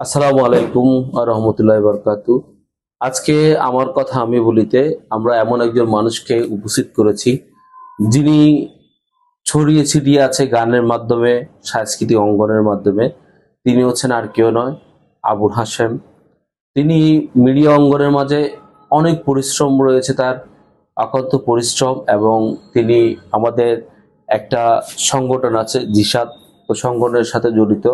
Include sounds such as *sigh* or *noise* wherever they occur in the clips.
আসসালামু আলাইকুম রহমতুল্লাহ বরকাতু। আজকে আমার কথা আমি বলিতে আমরা এমন একজন মানুষকে উপস্থিত করেছি, যিনি ছড়িয়ে ছিটিয়ে আছে গানের মাধ্যমে, সাংস্কৃতিক অঙ্গনের মাধ্যমে। তিনি হচ্ছেন আর কেউ নয়, আবুল হাসেম তিনি মিডিয়া অঙ্গনের মাঝে অনেক পরিশ্রম রয়েছে তার অকন্ত পরিশ্রম এবং তিনি আমাদের একটা সংগঠন আছে, জিসাদ। ও সংগঠনের সাথে জড়িত।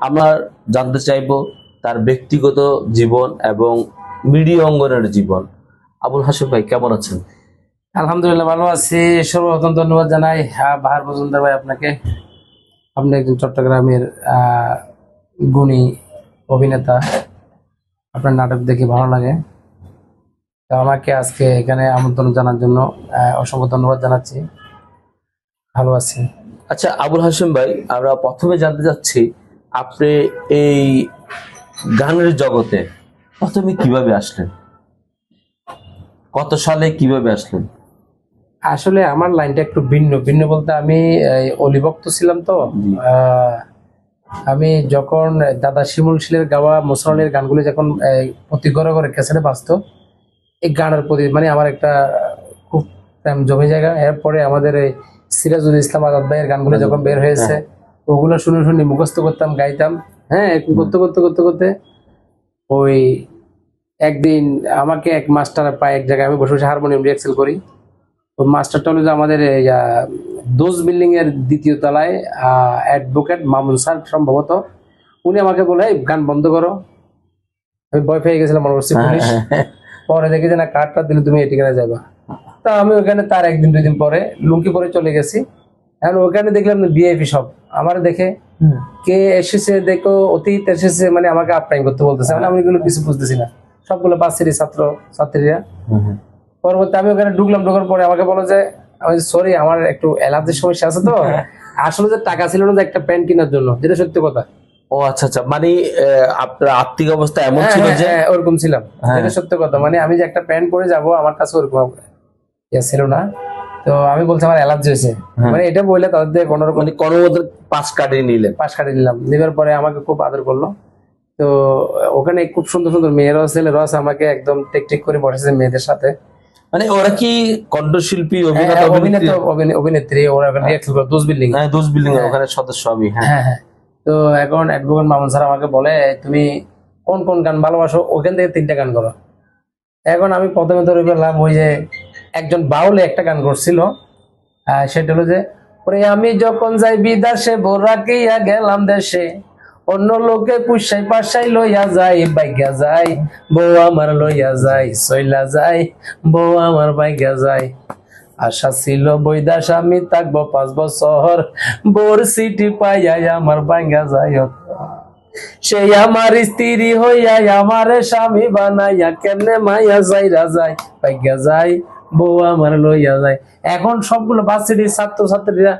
আমরা জানতে চাইব তার ব্যক্তিগত জীবন এবং মিডিয়া অঙ্গনের জীবন। আবুল হাসিম ভাই কেমন আছেন? আলহামদুলিল্লাহ ভালো আছি। সর্বপ্রথম ধন্যবাদ জানাই। আহ, বাহার মজুমদার ভাই আপনাকে। আপনি একজন চট্টগ্রামের গুণী অভিনেতা। আপনার নাটক দেখে ভালো লাগে। তো আমাকে আজকে এখানে আমন্ত্রণ জানার জন্য অসংখ্য ধন্যবাদ জানাচ্ছি। ভালো আছি। আচ্ছা আবুল হাসিম ভাই আমরা প্রথমে জানতে চাচ্ছি আপনি এই গানের জগতে প্রথমে কীভাবে আসলেন? কত সালে কীভাবে আসলেন? আসলে আমার লাইনটা একটু ভিন্ন ভিন্ন বলতে আমি অলিভক্ত ছিলাম তো। আমি যখন দাদা শিমুল শিলের গাওয়া মুসলমানের গানগুলো যখন প্রতি ঘরে ঘরে ক্যাসেটে বাঁচত এই গানের প্রতি মানে আমার একটা খুব জমে জায়গা এরপরে আমাদের এই সিরাজুল ইসলাম আজাদ ভাইয়ের গানগুলো যখন বের হয়েছে ওগুলো শুনে শুনে মুখস্থ করতাম গাইতাম। হ্যাঁ করতে করতে করতে করতে ওই একদিন আমাকে এক মাস্টার পায় এক জায়গায় আমি বসে বসে হারমোনিয়াম রিহার্সেল করি। ওই মাস্টারটা হলো যে আমাদের দোষ বিল্ডিং এর দ্বিতীয় তলায় অ্যাডভোকেট মামুন স্যার সম্ভবত। উনি আমাকে বলে গান বন্ধ করো। আমি ভয় পেয়ে গেছিলাম মনে করছি পুলিশ পরে দেখি যে না কার্ডটা দিলে তুমি এই ঠিকানায় যাবা তা আমি ওখানে তার একদিন দুই দিন পরে লুঙ্কি পরে চলে গেছি। এখন ওখানে দেখলাম বিআইপি সব। আমার দেখে কে এসেছে দেখো অতীত এসেছে মানে আমাকে আপ্যায়ন করতে বলতেছে। মানে আমি এগুলো কিছু বুঝতেছি না। সবগুলো বাচ্চারই ছাত্র ছাত্রীরা। পরবর্তী আমি ওখানে ঢুকলাম ঢোকার পরে আমাকে বলো যে আমি সরি আমার একটু অ্যালার্জির সমস্যা আছে তো। *laughs* আসলে যে টাকা ছিল না যে একটা প্যান্ট কেনার জন্য যেটা সত্যি কথা। ও আচ্ছা আচ্ছা। মানে আপনার আর্থিক অবস্থা এমন হ্যাঁ, ছিল হ্যাঁ, যে? হ্যাঁ, ওরকম ছিলাম। এটা সত্য কথা। মানে আমি যে একটা প্যান্ট পরে যাব আমার কাছে ওরকম ইয়ে ছিল না। তো আমি বলছি আমার অ্যালার্জি হয়েছে। হ্যাঁ। মানে এটা বললে তাদের কোনো রকম মানে কোনো মতো কাটিয়ে নিলেন। পাশ কাটিয়ে নিলাম। নেবার পরে আমাকে খুব আদর করল। তো ওখানে খুব সুন্দর সুন্দর মেয়েরাও ছেলেরাও আছে আমাকে একদম টেক টেক করে বসেছে মেয়েদের সাথে। মানে ওরা কি কণ্ঠশিল্পী হ্যাঁ, অভিনেতা অভিনেত্রী? অভিনে- অভিনেত্রী ওরা ওখানে দোষ বিল্ডিং হ্যাঁ দোষ বিল্ডিং ওখানে সদস্য আমি হ্যাঁ। হ্যাঁ হ্যাঁ। তো এখন অ্যাডভোকেট মামুন স্যার আমাকে বলে তুমি কোন কোন গান ভালোবাসো? ওখান থেকে তিনটা গান করো। এখন আমি প্রথমে ধরে পেলাম ওই যে একজন বাউলে একটা গান করছিল সেটা হলো যে, ওরে আমি যখন যাই বিদেশে বোরাকেইয়া গেলাম দেশে, অন্য লোকে পুষাই পাশাই লইয়া যাই বাইকা যাই, বউ আমার লইয়া যাই সইলা যাই, বউ আমার বাইকা যাই। আশা ছিল বৈদাস, আমি থাকব পাঁচ বছর, বোর সিটি পাইয়াই আমার বাঙ্গা যাই সেই আমার স্ত্রী হইয়া আমার স্বামী বানাইয়া কেমনে মাইয়া যাইরা যায় পাইয়া যায় বউ আমার লইয়া যায়। এখন সবগুলো বাচ্চাটি ছাত্র ছাত্রীরা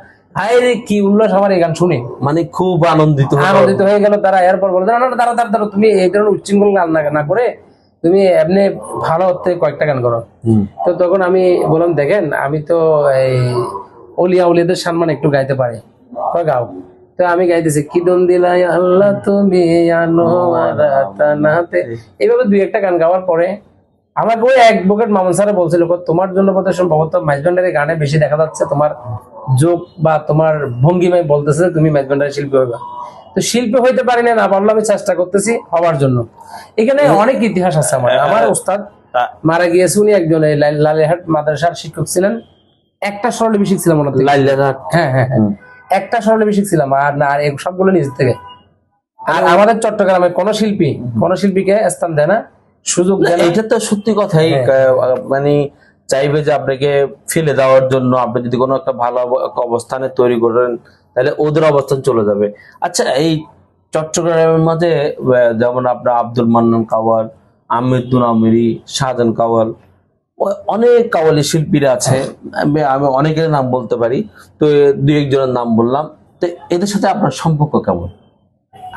আরে কি উল্লাস আমার এই গান শুনে। মানে খুব আনন্দিত আনন্দিত হয়ে গেল তারা। এরপর বলে না না দাঁড়া দাঁড়া তুমি এই ধরনের উচ্ছৃঙ্খল গান না করে তুমি এমনি ভালো হতে কয়েকটা গান করো। তো তখন আমি বললাম দেখেন আমি তো এই অলিয়া উলিয়াদের সম্মান একটু গাইতে পারি। গাও। তো আমি গাইতেছি কি দন দিলাই আল্লাহ তুমি আনো এইভাবে দুই একটা গান গাওয়ার পরে আমাকে ওই অ্যাডভোকেট মামুন স্যার বলছিল তোমার জন্য বোধ হয় সম্ভবত মাইজবান্ডারের গানে বেশি দেখা যাচ্ছে তোমার যোগ বা তোমার ভঙ্গিমায় বলতেছে তুমি মাইজবান্ডারের শিল্পী হইবা। তো শিল্পী হইতে পারি না না পারলে আমি চেষ্টা করতেছি হওয়ার জন্য। এখানে অনেক ইতিহাস আছে আমার। আমার ওস্তাদ মারা গিয়েছে উনি একজন লালিহাট মাদ্রাসার শিক্ষক ছিলেন। একটা স্বরলিপি শিখছিলাম ওনার থেকে। হ্যাঁ হ্যাঁ হ্যাঁ। একটা স্বরলিপি শিখছিলাম আর না আর সবগুলো নিজের থেকে আর আমাদের চট্টগ্রামে কোন শিল্পী কোন শিল্পীকে স্থান দেয় না সুযোগ এটা তো সত্যি কথাই হ্যাঁ। মানে চাইবে যে আপনাকে ফেলে দেওয়ার জন্য আপনি যদি কোনো একটা ভালো অবস্থানে তৈরি করেন তাহলে ওদের অবস্থান চলে যাবে। আচ্ছা এই চট্টগ্রামের মাঝে যেমন আপনার আব্দুল মান্নান কাওয়াল আমিরুদ্দিন আমিরি শাহজাহান কাওয়াল অনেক কাওয়ালি শিল্পীরা আছে। আমি আমি অনেকের নাম বলতে পারি তো দু একজনের নাম বললাম। তো এদের সাথে আপনার সম্পর্ক কেমন?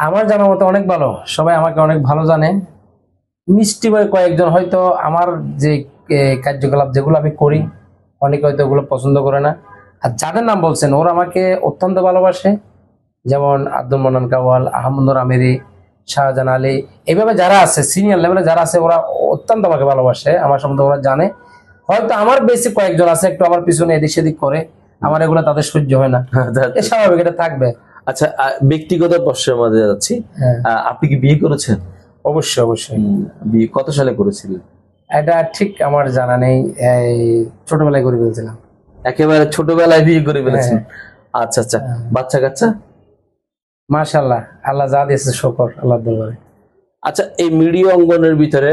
আমার জানা মতো অনেক ভালো। সবাই আমাকে অনেক ভালো জানে। মিষ্টি বয় কয়েকজন হয়তো আমার যে কার্যকলাপ যেগুলো আমি করি অনেকে হয়তো ওগুলো পছন্দ করে না। আর যাদের নাম বলছেন ওরা আমাকে অত্যন্ত ভালোবাসে। যেমন আব্দুল মনান কাওয়াল আহমদুর আমিরি শাহজাহান আলী এভাবে যারা আছে সিনিয়র লেভেলে যারা আছে ওরা অত্যন্ত আমাকে ভালোবাসে। আমার সম্বন্ধে ওরা জানে। হয়তো আমার বেশি কয়েকজন আছে একটু আমার পিছনে এদিক সেদিক করে। আমার এগুলো তাদের সহ্য হয় না। *laughs* স্বাভাবিক এটা থাকবে। আচ্ছা ব্যক্তিগত প্রশ্নের মধ্যে যাচ্ছি। হ্যাঁ। আপনি কি বিয়ে করেছেন? অবশ্যই অবশ্যই। বিয়ে কত সালে করেছিলেন এটা ঠিক আমার জানা নেই এই ছোটবেলায় করে ফেলছিলাম। একেবারে ছোটবেলায় বিয়ে করে ফেলেছেন হ্যাঁ। আচ্ছা আচ্ছা। বাচ্চা কাচ্চা? মাশাল্লাহ আল্লাহ যা দিয়েছে শকর আল্লাহ দরবারে। আচ্ছা এই মিডিয়া অঙ্গনের ভিতরে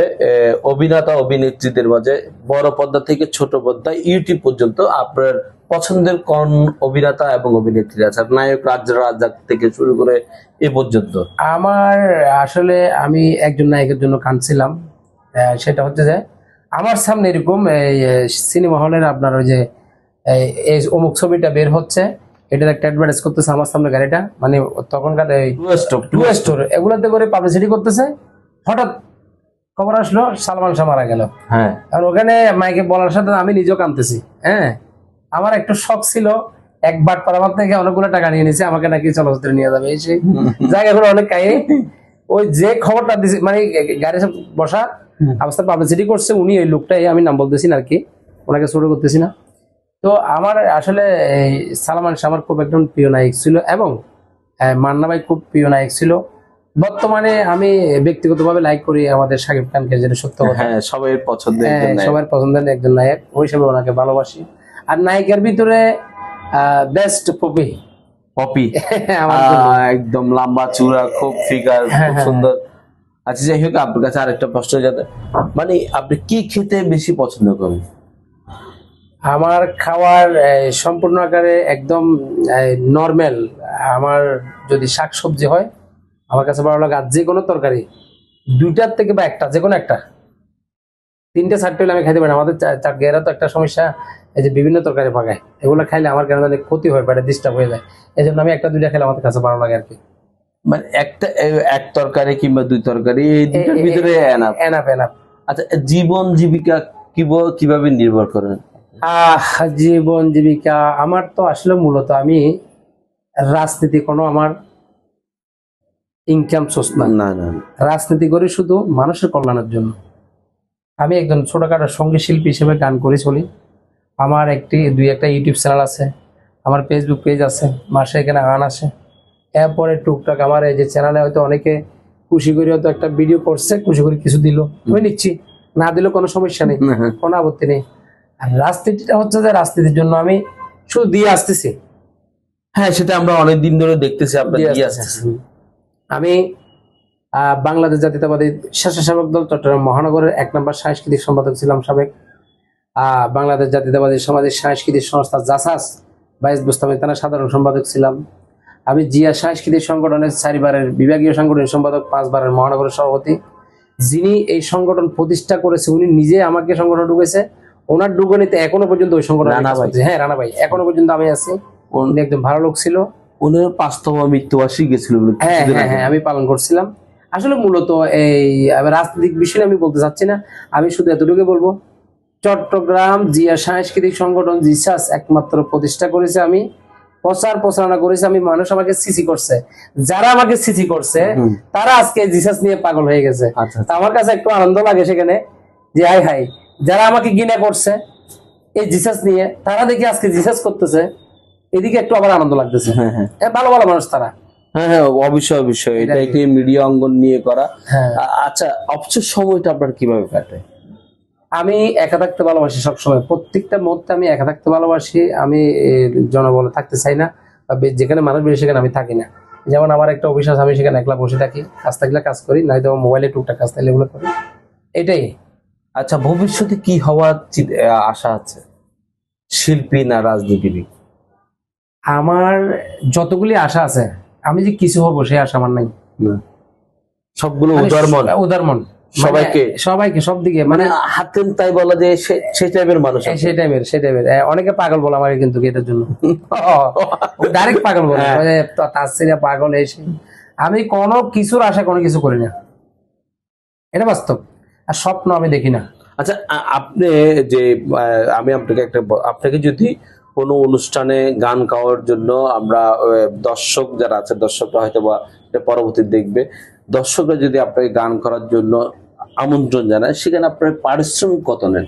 অভিনেতা অভিনেত্রীদের মাঝে বড় পর্দা থেকে ছোট পর্দা ইউটিউব পর্যন্ত আপনার পছন্দের কোন অভিনেতা এবং অভিনেত্রী আছে? নায়ক রাজ রাজাক থেকে শুরু করে এ পর্যন্ত। আমার আসলে আমি একজন নায়কের জন্য কাঁদছিলাম। সেটা হচ্ছে যে আমার সামনে এরকম এই সিনেমা হলের আপনার ওই যে এই- এই অমুক ছবিটা বের হচ্ছে এটার একটা অ্যাডভার্টাইজ করতেছে আমার সামনে গাড়িটা। মানে তখনকার এই টু স্টোর এগুলোতে করে পাবলিসিটি করতেছে। হঠাৎ খবর আসলো সালমান শাহ মারা গেল। হ্যাঁ। আর ওখানে মাইকে বলার সাথে আমি নিজেও কাঁদতেছি। হ্যাঁ? আমার একটু শখ ছিল এক বাট পারাবার থেকে অনেকগুলো টাকা নিয়ে নিছে আমাকে নাকি চলচ্চিত্রে নিয়ে যাবে। এই সেই জায়গাগুলো অনেক কাহিনী। ওই যে খবরটা দিছে মানে গাড়ি সব বসা অবস্থা পাবলিসিটি করছে উনি ওই লোকটাই আমি নাম বলতেছি না আর কি ওনাকে শুরু করতেছি না। তো আমার আসলে সালমান শাহ আমার খুব একজন প্রিয় নায়ক ছিল এবং আহ, মান্না ভাই খুব প্রিয় নায়ক ছিল। বর্তমানে আমি ব্যক্তিগতভাবে লাইক করি আমাদের শাকিব খানকে যেটা সত্য কথা। হ্যাঁ সবাই পছন্দের হ্যাঁ, একজন নায়ক। সবার পছন্দের একজন নায়ক ওই হিসেবে ওনাকে ভালোবাসি। আর নায়িকার ভিতরে বেস্ট পপি। *laughs* পপি। একদম লম্বা চূড়া খুব ফিগার হ্যাঁ, খুব হ্যাঁ। সুন্দর। আচ্ছা যাই হোক আপনার কাছে আরেকটা প্রশ্ন যাতে মানে আপনি কি খেতে বেশি পছন্দ করেন? আমার খাওয়ার সম্পূর্ণ আকারে একদম নর্মাল আমার যদি শাক সবজি হয় আমার কাছে ভালো লাগে আর যে কোনো তরকারি দুইটার থেকে বা একটা যে কোনো একটা। তিনটে চারটে হলে আমি খাইতে পারি আমাদের চা- গেরা তো একটা সমস্যা এই যে বিভিন্ন তরকারি পাকায় এগুলো খাইলে আমার কেন জানি ক্ষতি হয় পেটে ডিস্টার্ব হয়ে যায়। এই জন্য আমি একটা দুইটা খেলে আমাদের কাছে ভালো লাগে আর কি মানে একটা এক তরকারি কিংবা দুই তরকারি এই দুটোর ভিতরে। এনাফ এনাফ আচ্ছা জীবন জীবিকা কিব- কীভাবে নির্ভর করেন আহ জীবন জীবিকা আমার তো আসলে মূলত আমি রাজনীতি কোনো আমার ইনকাম সোর্স না না। রাজনীতি করি শুধু মানুষের কল্যাণের জন্য। আমি একজন ছোটোখাটো সংগীত শিল্পী হিসেবে গান করে চলি। আমার একটি দুই একটা ইউটিউব চ্যানেল আছে আমার ফেসবুক পেজ আছে মাসে এখানে গান আসে। এরপরে টুকটাক আমার এই যে চ্যানেলে হয়তো অনেকে খুশি করে হয়তো একটা ভিডিও করছে খুশি করে কিছু দিল। আমি নিচ্ছি না দিলেও কোনো সমস্যা নেই কোনো আপত্তি নেই। আর রাজনীতিটা হচ্ছে যে রাজনীতির জন্য আমি শুধু দিয়ে আসতেছি। হ্যাঁ সেটা আমরা অনেক দিন ধরে দেখতেছি আপনার দিয়ে দিয়ে আসতেছি। আসতেছি। আমি বাংলাদেশ জাতীয়তাবাদী স্বেচ্ছাসেবক দল চট্টগ্রাম মহানগরের এক নম্বর সাংস্কৃতিক সম্পাদক ছিলাম সাবেক বাংলাদেশ জাতীয়তাবাদী সমাজের সাংস্কৃতিক সংস্থা জাসাস বাইশ বুস্তামি থানার সাধারণ সম্পাদক ছিলাম। আমি জিয়া সাংস্কৃতিক সংগঠনের চারিবারের বিভাগীয় সাংগঠনিক সম্পাদক পাঁচবারের মহানগরের সভাপতি। যিনি এই সংগঠন প্রতিষ্ঠা করেছে উনি নিজে আমাকে সংগঠন ঢুকেছে। ওনার ঢুকনিতে এখনও পর্যন্ত ওই সংগঠন রানা ভাই। হ্যাঁ রানা ভাই। এখনও পর্যন্ত আমি আছি। উনি একদম ভালো লোক ছিল। ওনার পাঁচতম মৃত্যুবার্ষিকী গেছিল হ্যাঁ হ্যাঁ হ্যাঁ আমি পালন করছিলাম। আসলে মূলত এই রাজনৈতিক বিষয় আমি বলতে চাচ্ছি না। আমি শুধু এতটুকু বলব চট্টগ্রাম জিয়া সাংস্কৃতিক সংগঠন জিসাস একমাত্র প্রতিষ্ঠা করেছে আমি প্রচার প্রচারণা করেছে আমি মানুষ আমাকে সিসি করছে। যারা আমাকে সিসি করছে তারা আজকে জিসাস নিয়ে পাগল হয়ে গেছে। আচ্ছা আমার কাছে একটু আনন্দ লাগে সেখানে যে হাই হাই যারা আমাকে গিনা করছে এই জিসাস নিয়ে তারা দেখি আজকে জিসাস করতেছে এদিকে একটু আবার আনন্দ লাগতেছে। হ্যাঁ হ্যাঁ। ভালো ভালো মানুষ তারা। হ্যাঁ হ্যাঁ অবশ্যই অবশ্যই। এটা। একটি মিডিয়া অঙ্গন নিয়ে করা। হ্যাঁ। আচ্ছা অবসর সময়টা আপনার কীভাবে কাটে? আমি একা থাকতে ভালোবাসি সবসময়। প্রত্যেকটা মুহূর্তে আমি একা থাকতে ভালোবাসি। আমি জনবলে থাকতে চাই না। বে- যেখানে মানুষ বেশি সেখানে আমি থাকি না। যেমন আমার একটা অফিস আছে আমি সেখানে একলা বসে থাকি। কাজ থাকলে কাজ করি নয়তো মোবাইলে টুকটাক কাজ থাকলে এগুলো করি। এটাই। আচ্ছা ভবিষ্যতে কি হওয়ার আশা আছে? শিল্পী না রাজনীতিবিদ? আমার যতগুলি আশা আছে আমি যে কিছু হব সেই আশা আমার নাই। সবগুলো মানে উদারমন উদারমন মানে। সবাইকে? সবাইকে সব দিকে মানে মানে হাতেন তাই বলা যে সেই টাইপের মানুষ সেই টাইপের সেই টাইপের অনেকে পাগল বলে আমাকে কিন্তু এটার জন্য? *laughs* ডাইরেক্ট পাগল বলে। হ্যাঁ। বলে, "তা- তার ছেলে পাগল এসে আমি কোনো কিছুর আশা কোনো কিছু করি না। এটা বাস্তব। আর স্বপ্ন আমি দেখি না। আচ্ছা আপনি যে আমি আপনাকে একটা আপনাকে যদি কোনো অনুষ্ঠানে গান গাওয়ার জন্য আমরা দর্শক যারা আছে, দর্শকরা হয়তো বা পরবর্তী দেখবে। দর্শকরা যদি আপনাকে গান করার জন্য আমন্ত্রণ জানায়, সেখানে আপনার পারিশ্রমিক কত নেন?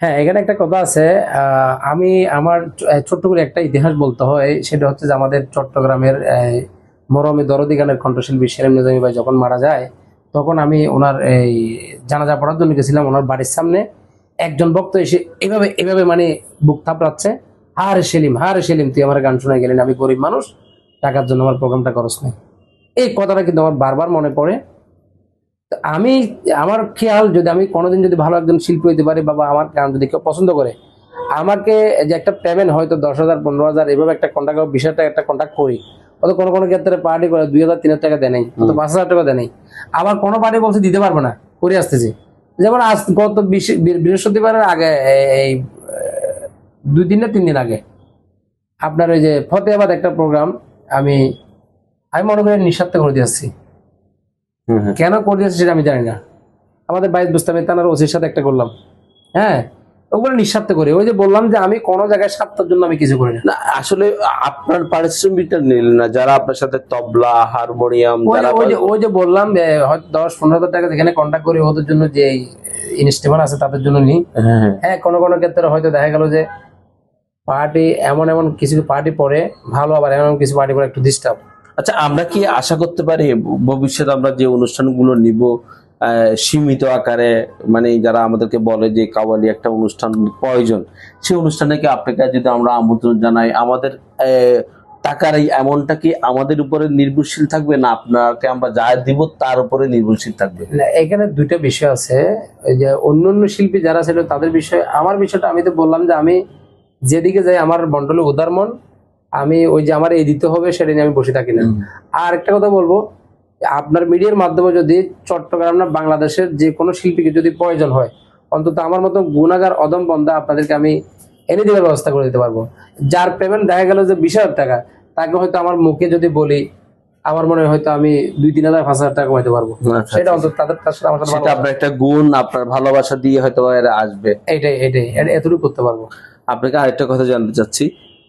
হ্যাঁ এখানে একটা কথা আছে আমি আমার ছোট্ট করে একটা ইতিহাস বলতে হয়, সেটা হচ্ছে যে আমাদের চট্টগ্রামের মরমে দরদি গানের কণ্ঠশিল্পী সেলিম নিজামী ভাই যখন মারা যায়, তখন আমি ওনার এই জানাজা পড়ার জন্য গেছিলাম, ওনার বাড়ির সামনে। একজন ভক্ত এসে এভাবে এভাবে মানে বুক থাপড়াচ্ছে, হারে সেলিম হারে সেলিম, তুই আমার গান শোনায় গেলেন আমি গরিব মানুষ, টাকার জন্য আমার প্রোগ্রামটা করস নাই। এই কথাটা কিন্তু আমার বারবার মনে পড়ে। আমি, আমার খেয়াল যদি আমি কোনোদিন যদি ভালো একজন শিল্পী হইতে পারি, বাবা, আমার গান যদি কেউ পছন্দ করে, আমাকে যে একটা পেমেন্ট হয়তো দশ হাজার, পনেরো হাজার, এভাবে একটা কন্ট্যাক্ট বিশ হাজার টাকা একটা কন্ট্যাক্ট করি অত কোনো কোনো ক্ষেত্রে পার্টি করে, দুই হাজার, তিন হাজার টাকা দেয় নাই অত পাঁচ হাজার টাকা দেয় নাই। আবার কোনো পার্টি বলছে দিতে পারব না, করে আসতেছি। যেমন আজ গত বৃহস্পতিবারের আগে এই- দুই দিন না তিন দিন আগে আপনার ওই যে ফতেহাবাদ একটা প্রোগ্রাম আমি আমি মনে করি নিঃস্বার্থ করে দিয়েছি। কেন করে দিয়েছি সেটা আমি জানি না। আমাদের বাইশ বুঝতে তানার ওসির সাথে একটা করলাম। হ্যাঁ? ওগুলো নিঃস্বার্থ করি। ওই যে বললাম যে আমি কোনো জায়গায় স্বার্থের জন্য আমি কিছু করি না। আসলে আপনার পারিশ্রমিকটা নিলেন না। যারা আপনার সাথে তবলা হারমোনিয়াম ওই যে- ওই যে বললাম হয়তো দশ পনেরো হাজার টাকা যেখানে কন্ট্যাক্ট করি ওদের জন্য যে ইনস্ট্রুমেন্ট আছে তাদের জন্য নিই। হ্যাঁ হ্যাঁ। হ্যাঁ কোনো কোনো ক্ষেত্রে হয়তো দেখা গেল যে পার্টি এমন এমন কিছু পার্টি পরে ভালো আবার এমন কিছু পার্টি পরে একটু ডিস্টার্ব আচ্ছা আমরা কি আশা করতে পারি ভবিষ্যতে আমরা যে অনুষ্ঠানগুলো নিব সীমিত আকারে মানে যারা আমাদেরকে বলে যে কাওয়ালি একটা অনুষ্ঠান প্রয়োজন সেই অনুষ্ঠানে কি আপনাকে যদি আমরা আমন্ত্রণ জানাই আমাদের টাকার এই এমনটা কি আমাদের উপরে নির্ভরশীল থাকবে না আপনাকে আমরা যা দিব তার উপরে নির্ভরশীল থাকবে? না, এখানে দুইটা বিষয় আছে। ওই যে অন্য অন্য শিল্পী যারা ছিল তাদের বিষয়ে আমার বিষয়টা আমি তো বললাম যে আমি যেদিকে যাই আমার মন্ডলে উদার মন আমি ওই যে আমার এই দিতে হবে সেটা নিয়ে আমি বসে থাকি না। আর একটা কথা বলব আপনার মিডিয়ার মাধ্যমে যদি চট্টগ্রাম না বাংলাদেশের যে কোনো শিল্পীকে যদি প্রয়োজন হয় অন্তত আমার মতো গুণাগার অদম বন্ধা আপনাদেরকে আমি এনে দেওয়ার ব্যবস্থা করে দিতে পারব। যার পেমেন্ট দেখা গেল যে বিশ হাজার টাকা তাকে হয়তো আমার মুখে যদি বলি আমার মনে হয় হয়তো আমি দুই তিন হাজার পাঁচ হাজার টাকা কমাইতে পারব। আচ্ছা, সেটা অন্তত তাদের তার সাথে আমার সাথে আপনার একটা গুণ আপনার ভালোবাসা দিয়ে হয়তো এরা আসবে। এটাই এটাই এটা এতটুকু করতে পারব। আপনাকে আরেকটা কথা জানতে চাচ্ছি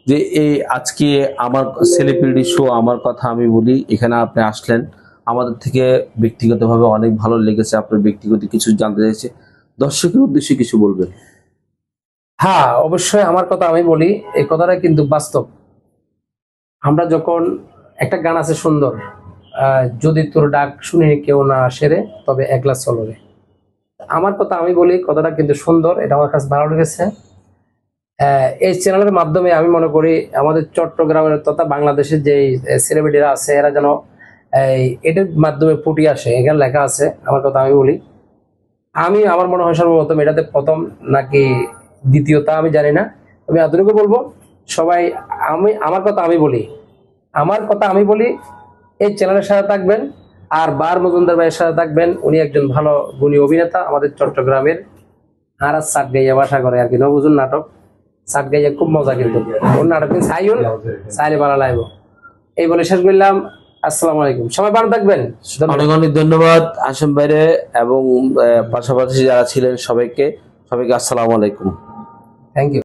যে এই আজকে আমার সেলিব্রিটি শো আমার কথা আমি বলি এখানে আপনি আসলেন। আমাদের থেকে ব্যক্তিগতভাবে অনেক ভালো লেগেছে, আপনার ব্যক্তিগত কিছু জানতে চাইছে। দর্শকের উদ্দেশ্যে কিছু বলবেন? হ্যাঁ অবশ্যই আমার কথা আমি বলি, এই কথাটা কিন্তু বাস্তব। আমরা যখন একটা গান আছে সুন্দর যদি তোর ডাক শুনে কেউ না সেরে, তবে একলা চলো রে। আমার কথা আমি বলি, কথাটা কিন্তু সুন্দর, এটা আমার কাছে ভালো লেগেছে। এই চ্যানেলের মাধ্যমে আমি মনে করি, আমাদের চট্টগ্রামের তথা বাংলাদেশের যে সেলিব্রিটিরা আছে, এরা যেন এই এটার মাধ্যমে ফুটিয়ে আসে। এখানে লেখা আছে আমার কথা আমি বলি। আমি আমার মনে হয় সর্বপ্রথম এটাতে প্রথম নাকি দ্বিতীয়তা আমি জানি না। আমি এতটুকু বলব সবাই আমি আমার কথা আমি বলি। আমার কথা আমি বলি এই চ্যানেলের সাথে থাকবেন আর বার মজুমদার ভাইয়ের সাথে থাকবেন। উনি একজন ভালো গুণী অভিনেতা আমাদের চট্টগ্রামের। আর আর সাত গাইয়া বাসা করে আর কি নবুজুর নাটক। সাত গাইয়া খুব মজা কিন্তু। ওর নাটক কিন্তু চাইুন চাইলে ভালো লাগবো এই বলে শেষ করলাম। আসসালামু আলাইকুম। সবাই ভালো থাকবেন। অনেক অনেক ধন্যবাদ আসেম বাইরে এবং পাশাপাশি যারা ছিলেন সবাইকে সবাইকে আসসালামু আলাইকুম। Thank you